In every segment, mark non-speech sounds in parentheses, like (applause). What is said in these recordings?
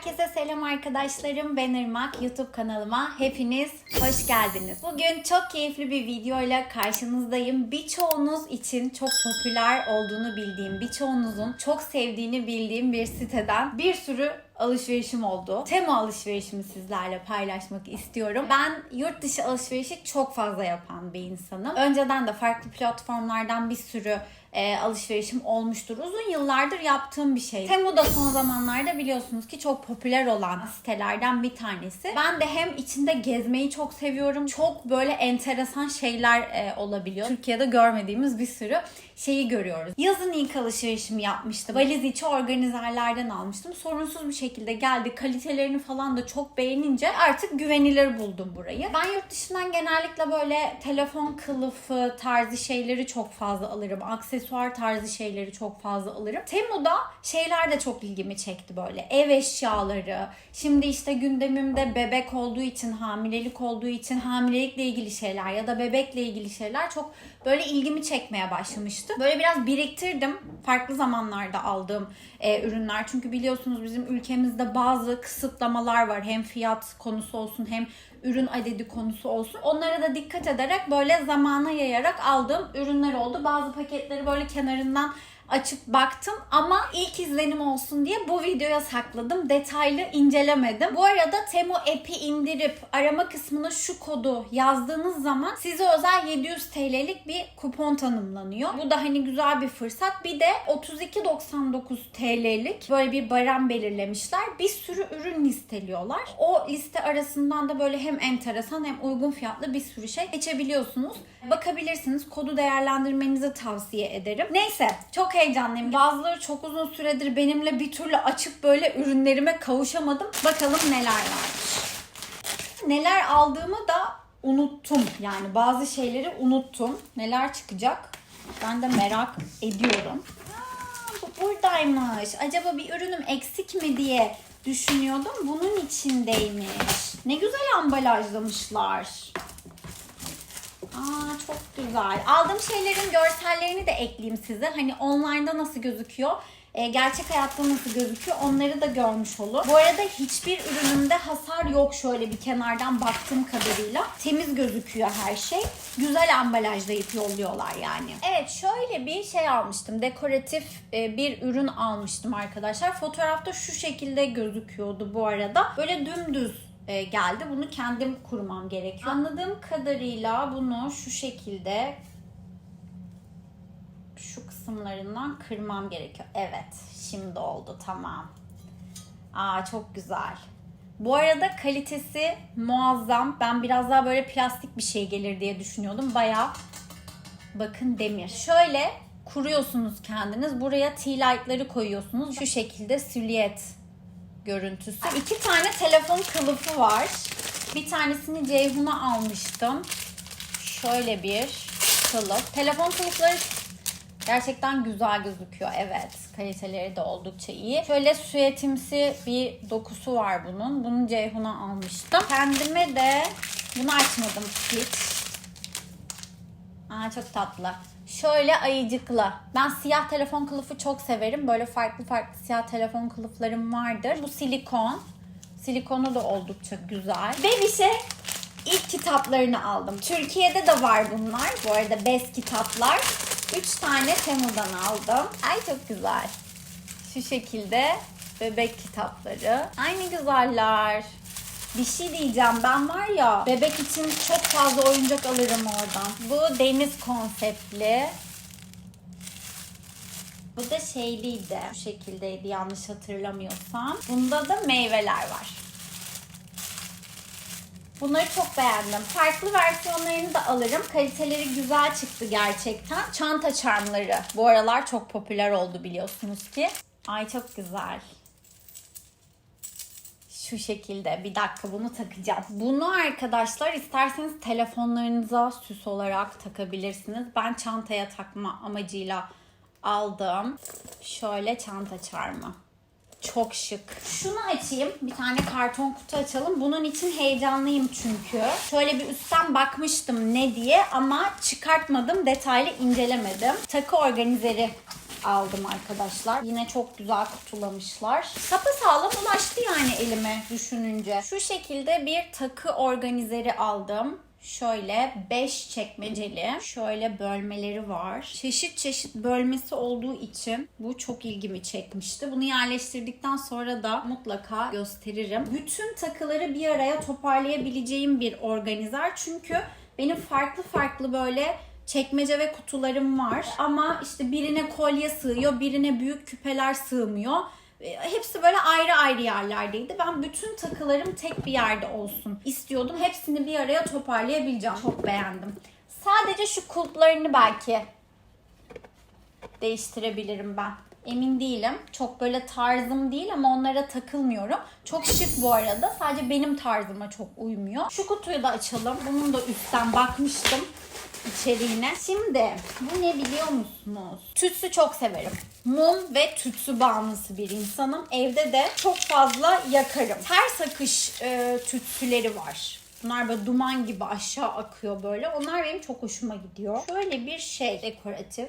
Herkese selam arkadaşlarım. Ben Irmak. YouTube kanalıma hepiniz hoş geldiniz. Bugün çok keyifli bir videoyla karşınızdayım. Birçoğunuz için çok popüler olduğunu bildiğim, birçoğunuzun çok sevdiğini bildiğim bir siteden bir sürü alışverişim oldu. Temu alışverişimi sizlerle paylaşmak istiyorum. Ben yurt dışı alışverişi çok fazla yapan bir insanım. Önceden de farklı platformlardan bir sürü e, alışverişim olmuştur. Uzun yıllardır yaptığım bir şey. Temu da son zamanlarda biliyorsunuz ki çok popüler olan sitelerden bir tanesi. Ben de hem içinde gezmeyi çok seviyorum. Çok böyle enteresan şeyler e, olabiliyor. Türkiye'de görmediğimiz bir sürü şeyi görüyoruz. Yazın ilk alışverişimi yapmıştım. Valiz içi organizerlerden almıştım. Sorunsuz bir şekilde geldi. Kalitelerini falan da çok beğenince artık güvenilir buldum burayı. Ben yurt dışından genellikle böyle telefon kılıfı tarzı şeyleri çok fazla alırım. Aksesuar tarzı şeyleri çok fazla alırım. Temu'da şeyler de çok ilgimi çekti böyle. Ev eşyaları. Şimdi işte gündemimde bebek olduğu için, hamilelik olduğu için hamilelikle ilgili şeyler ya da bebekle ilgili şeyler çok böyle ilgimi çekmeye başlamıştı. Böyle biraz biriktirdim. Farklı zamanlarda aldığım e, ürünler. Çünkü biliyorsunuz bizim ülkemizde bazı kısıtlamalar var. Hem fiyat konusu olsun hem ürün adedi konusu olsun. Onlara da dikkat ederek böyle zamana yayarak aldığım ürünler oldu. Bazı paketleri böyle kenarından açıp baktım ama ilk izlenim olsun diye bu videoya sakladım. Detaylı incelemedim. Bu arada Temu app'i indirip arama kısmına şu kodu yazdığınız zaman size özel 700 TL'lik bir kupon tanımlanıyor. Bu da hani güzel bir fırsat. Bir de 32.99 TL'lik böyle bir barem belirlemişler. Bir sürü ürün listeliyorlar. O liste arasından da böyle hem enteresan hem uygun fiyatlı bir sürü şey seçebiliyorsunuz. Bakabilirsiniz. Kodu değerlendirmenizi tavsiye ederim. Neyse çok heyecanlıyım. Bazıları çok uzun süredir benimle bir türlü açıp böyle ürünlerime kavuşamadım. Bakalım neler varmış. Neler aldığımı da unuttum. Yani bazı şeyleri unuttum. Neler çıkacak? Ben de merak ediyorum. Aa, bu buradaymış. Acaba bir ürünüm eksik mi diye düşünüyordum. Bunun içindeymiş. Ne güzel ambalajlamışlar. Aa çok güzel. Aldığım şeylerin görsellerini de ekleyeyim size. Hani online'da nasıl gözüküyor? e, gerçek hayatta nasıl gözüküyor onları da görmüş olur. Bu arada hiçbir ürünümde hasar yok şöyle bir kenardan baktığım kadarıyla. Temiz gözüküyor her şey. Güzel ambalajlayıp yolluyorlar yani. Evet şöyle bir şey almıştım. Dekoratif e, bir ürün almıştım arkadaşlar. Fotoğrafta şu şekilde gözüküyordu bu arada. Böyle dümdüz e, geldi. Bunu kendim kurmam gerekiyor. Anladığım kadarıyla bunu şu şekilde şu kısımlarından kırmam gerekiyor. Evet, şimdi oldu tamam. Aa çok güzel. Bu arada kalitesi muazzam. Ben biraz daha böyle plastik bir şey gelir diye düşünüyordum. Bayağı bakın demir. Şöyle kuruyorsunuz kendiniz. Buraya tea light'ları koyuyorsunuz. Şu şekilde silüet görüntüsü. İki tane telefon kılıfı var. Bir tanesini Ceyhun'a almıştım. Şöyle bir kılıf. Telefon kılıfları Gerçekten güzel gözüküyor. Evet. Kaliteleri de oldukça iyi. Şöyle süetimsi bir dokusu var bunun. Bunu Ceyhun'a almıştım. Kendime de bunu açmadım hiç. Aa çok tatlı. Şöyle ayıcıklı. Ben siyah telefon kılıfı çok severim. Böyle farklı farklı siyah telefon kılıflarım vardır. Bu silikon. Silikonu da oldukça güzel. Şey ilk kitaplarını aldım. Türkiye'de de var bunlar. Bu arada bez kitaplar. 3 tane Temu'dan aldım. Ay çok güzel. Şu şekilde bebek kitapları. Aynı güzeller. Bir şey diyeceğim ben var ya bebek için çok fazla oyuncak alırım oradan. Bu deniz konseptli. Bu da şeyliydi. Bu şekildeydi yanlış hatırlamıyorsam. Bunda da meyveler var. Bunları çok beğendim. Farklı versiyonlarını da alırım. Kaliteleri güzel çıktı gerçekten. Çanta charmları bu aralar çok popüler oldu biliyorsunuz ki. Ay çok güzel. Şu şekilde bir dakika bunu takacağım. Bunu arkadaşlar isterseniz telefonlarınıza süs olarak takabilirsiniz. Ben çantaya takma amacıyla aldım. Şöyle çanta çarmı. Çok şık. Şunu açayım. Bir tane karton kutu açalım. Bunun için heyecanlıyım çünkü. Şöyle bir üstten bakmıştım ne diye ama çıkartmadım. Detaylı incelemedim. Takı organizeri aldım arkadaşlar. Yine çok güzel kutulamışlar. Sapasağlam ulaştı yani elime düşününce. Şu şekilde bir takı organizeri aldım. Şöyle 5 çekmeceli. Şöyle bölmeleri var. Çeşit çeşit bölmesi olduğu için bu çok ilgimi çekmişti. Bunu yerleştirdikten sonra da mutlaka gösteririm. Bütün takıları bir araya toparlayabileceğim bir organizer. Çünkü benim farklı farklı böyle çekmece ve kutularım var. Ama işte birine kolye sığıyor, birine büyük küpeler sığmıyor. E, Hepsi böyle ayrı ayrı yerlerdeydi. Ben bütün takılarım tek bir yerde olsun istiyordum. Hepsini bir araya toparlayabileceğim. Çok beğendim. Sadece şu kulplarını belki değiştirebilirim ben. Emin değilim. Çok böyle tarzım değil ama onlara takılmıyorum. Çok şık bu arada. Sadece benim tarzıma çok uymuyor. Şu kutuyu da açalım. Bunun da üstten bakmıştım içeriğine. Şimdi bu ne biliyor musunuz? Tütsü çok severim. Mum ve tütsü bağımlısı bir insanım. Evde de çok fazla yakarım. Ters akış e, tütsüleri var. Bunlar böyle duman gibi aşağı akıyor böyle. Onlar benim çok hoşuma gidiyor. Şöyle bir şey dekoratif.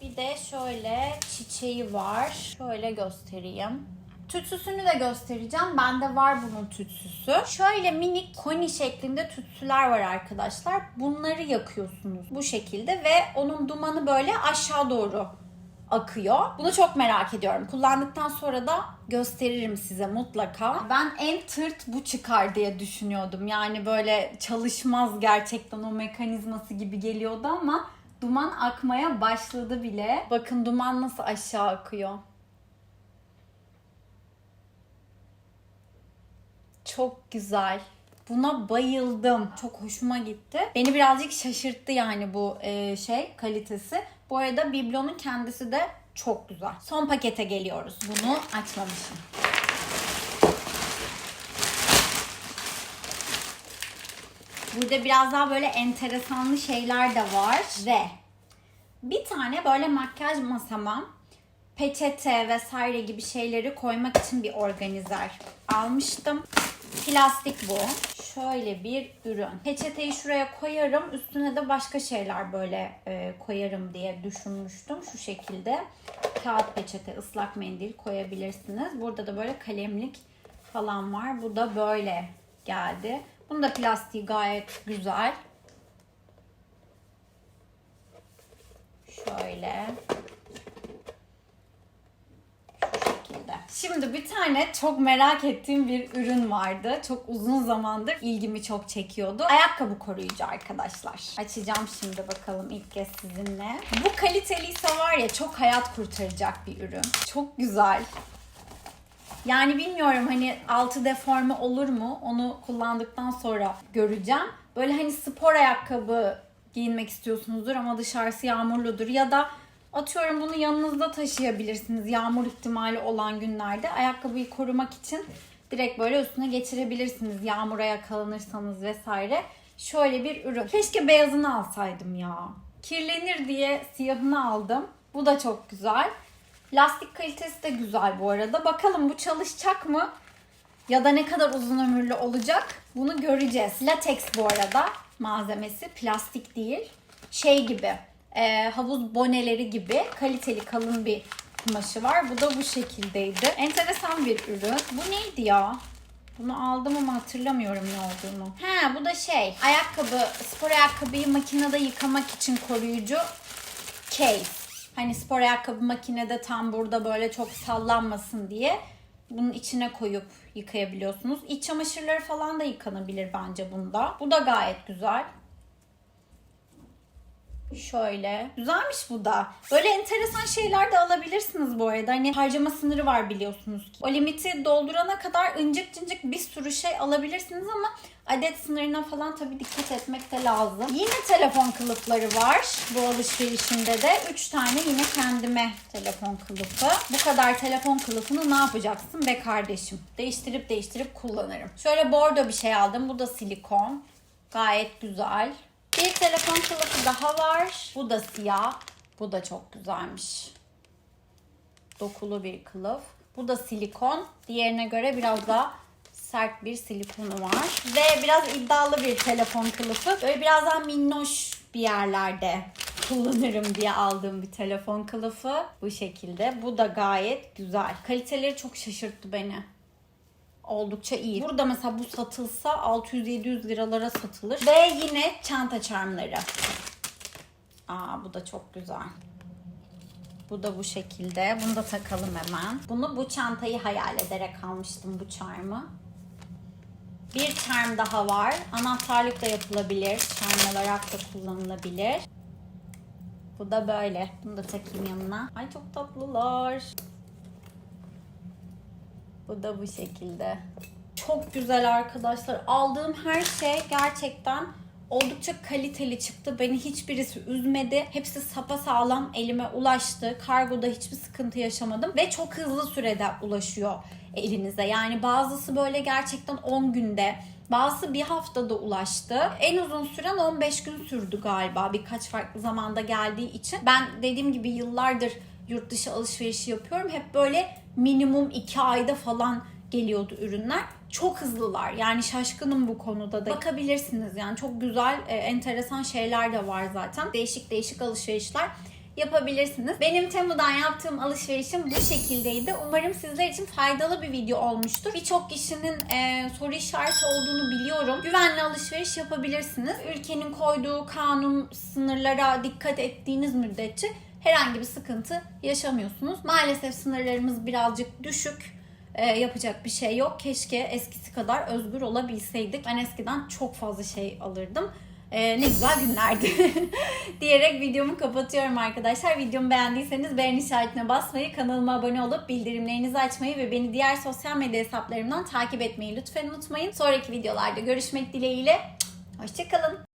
Bir de şöyle çiçeği var. Şöyle göstereyim. Tütsüsünü de göstereceğim. Bende var bunun tütsüsü. Şöyle minik koni şeklinde tütsüler var arkadaşlar. Bunları yakıyorsunuz bu şekilde ve onun dumanı böyle aşağı doğru akıyor. Bunu çok merak ediyorum. Kullandıktan sonra da gösteririm size mutlaka. Ben en tırt bu çıkar diye düşünüyordum. Yani böyle çalışmaz gerçekten o mekanizması gibi geliyordu ama duman akmaya başladı bile. Bakın duman nasıl aşağı akıyor. Çok güzel. Buna bayıldım. Çok hoşuma gitti. Beni birazcık şaşırttı yani bu e, şey kalitesi. Bu arada biblonun kendisi de çok güzel. Son pakete geliyoruz. Bunu açmamışım. Burada biraz daha böyle enteresanlı şeyler de var ve bir tane böyle makyaj masama peçete vesaire gibi şeyleri koymak için bir organizer almıştım. Plastik bu. Şöyle bir ürün. Peçeteyi şuraya koyarım. Üstüne de başka şeyler böyle e, koyarım diye düşünmüştüm. Şu şekilde kağıt peçete, ıslak mendil koyabilirsiniz. Burada da böyle kalemlik falan var. Bu da böyle geldi. Bunun da plastiği gayet güzel. Şöyle. Şu şekilde. Şimdi bir tane çok merak ettiğim bir ürün vardı. Çok uzun zamandır ilgimi çok çekiyordu. Ayakkabı koruyucu arkadaşlar. Açacağım şimdi bakalım ilk kez sizinle. Bu kaliteliyse var ya çok hayat kurtaracak bir ürün. Çok güzel. Yani bilmiyorum hani altı deforme olur mu? Onu kullandıktan sonra göreceğim. Böyle hani spor ayakkabı giyinmek istiyorsunuzdur ama dışarısı yağmurludur ya da atıyorum bunu yanınızda taşıyabilirsiniz yağmur ihtimali olan günlerde. Ayakkabıyı korumak için direkt böyle üstüne geçirebilirsiniz yağmura yakalanırsanız vesaire. Şöyle bir ürün. Keşke beyazını alsaydım ya. Kirlenir diye siyahını aldım. Bu da çok güzel. Lastik kalitesi de güzel bu arada. Bakalım bu çalışacak mı? Ya da ne kadar uzun ömürlü olacak? Bunu göreceğiz. Lateks bu arada malzemesi. Plastik değil. Şey gibi. E, havuz boneleri gibi kaliteli kalın bir kumaşı var. Bu da bu şekildeydi. Enteresan bir ürün. Bu neydi ya? Bunu aldım ama hatırlamıyorum ne olduğunu. He bu da şey. Ayakkabı, spor ayakkabıyı makinede yıkamak için koruyucu case. Hani spor ayakkabı makinede tam burada böyle çok sallanmasın diye bunun içine koyup yıkayabiliyorsunuz. İç çamaşırları falan da yıkanabilir bence bunda. Bu da gayet güzel. Şöyle. Güzelmiş bu da. Böyle enteresan şeyler de alabilirsiniz bu arada. Hani harcama sınırı var biliyorsunuz ki. O limiti doldurana kadar incik cincik bir sürü şey alabilirsiniz ama adet sınırına falan tabii dikkat etmek de lazım. Yine telefon kılıfları var bu alışverişimde de. 3 tane yine kendime telefon kılıfı. Bu kadar telefon kılıfını ne yapacaksın be kardeşim? Değiştirip değiştirip kullanırım. Şöyle bordo bir şey aldım. Bu da silikon. Gayet güzel. Bir telefon kılıfı daha var. Bu da siyah. Bu da çok güzelmiş. Dokulu bir kılıf. Bu da silikon. Diğerine göre biraz daha sert bir silikonu var. Ve biraz iddialı bir telefon kılıfı. Böyle biraz daha minnoş bir yerlerde kullanırım diye aldığım bir telefon kılıfı. Bu şekilde. Bu da gayet güzel. Kaliteleri çok şaşırttı beni. Oldukça iyi. Burada mesela bu satılsa 600-700 liralara satılır. Ve yine çanta charmları. Aa bu da çok güzel. Bu da bu şekilde. Bunu da takalım hemen. Bunu bu çantayı hayal ederek almıştım bu charm'ı. Bir charm daha var. Anahtarlık da yapılabilir. Charm olarak da kullanılabilir. Bu da böyle. Bunu da takayım yanına. Ay çok tatlılar. Bu da bu şekilde. Çok güzel arkadaşlar. Aldığım her şey gerçekten oldukça kaliteli çıktı. Beni hiçbirisi üzmedi. Hepsi sağlam elime ulaştı. Kargoda hiçbir sıkıntı yaşamadım. Ve çok hızlı sürede ulaşıyor elinize. Yani bazısı böyle gerçekten 10 günde, bazısı bir haftada ulaştı. En uzun süren 15 gün sürdü galiba birkaç farklı zamanda geldiği için. Ben dediğim gibi yıllardır yurt dışı alışverişi yapıyorum. Hep böyle minimum 2 ayda falan geliyordu ürünler. Çok hızlılar. Yani şaşkınım bu konuda da. Bakabilirsiniz yani çok güzel, e, enteresan şeyler de var zaten. Değişik değişik alışverişler yapabilirsiniz. Benim Temu'dan yaptığım alışverişim bu şekildeydi. Umarım sizler için faydalı bir video olmuştur. Birçok kişinin e, soru işareti olduğunu biliyorum. Güvenli alışveriş yapabilirsiniz. Ülkenin koyduğu kanun sınırlara dikkat ettiğiniz müddetçe herhangi bir sıkıntı yaşamıyorsunuz. Maalesef sınırlarımız birazcık düşük. E, yapacak bir şey yok. Keşke eskisi kadar özgür olabilseydik. Ben eskiden çok fazla şey alırdım. E, ne güzel günlerdi. (laughs) Diyerek videomu kapatıyorum arkadaşlar. Videomu beğendiyseniz beğen işaretine basmayı, kanalıma abone olup bildirimlerinizi açmayı ve beni diğer sosyal medya hesaplarımdan takip etmeyi lütfen unutmayın. Sonraki videolarda görüşmek dileğiyle. Hoşçakalın.